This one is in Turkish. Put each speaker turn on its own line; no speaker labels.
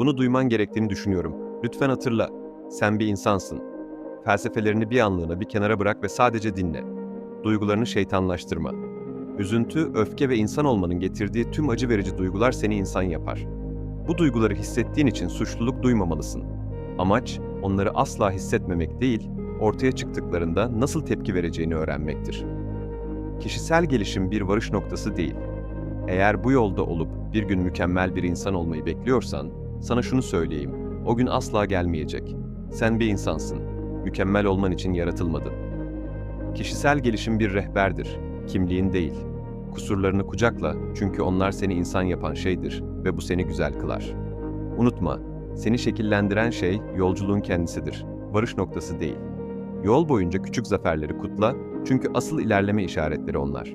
Bunu duyman gerektiğini düşünüyorum. Lütfen hatırla. Sen bir insansın. Felsefelerini bir anlığına bir kenara bırak ve sadece dinle. Duygularını şeytanlaştırma. Üzüntü, öfke ve insan olmanın getirdiği tüm acı verici duygular seni insan yapar. Bu duyguları hissettiğin için suçluluk duymamalısın. Amaç, onları asla hissetmemek değil, ortaya çıktıklarında nasıl tepki vereceğini öğrenmektir. Kişisel gelişim bir varış noktası değil. Eğer bu yolda olup bir gün mükemmel bir insan olmayı bekliyorsan, sana şunu söyleyeyim. O gün asla gelmeyecek. Sen bir insansın. Mükemmel olman için yaratılmadın. Kişisel gelişim bir rehberdir, kimliğin değil. Kusurlarını kucakla çünkü onlar seni insan yapan şeydir ve bu seni güzel kılar. Unutma, seni şekillendiren şey yolculuğun kendisidir, varış noktası değil. Yol boyunca küçük zaferleri kutla çünkü asıl ilerleme işaretleri onlar.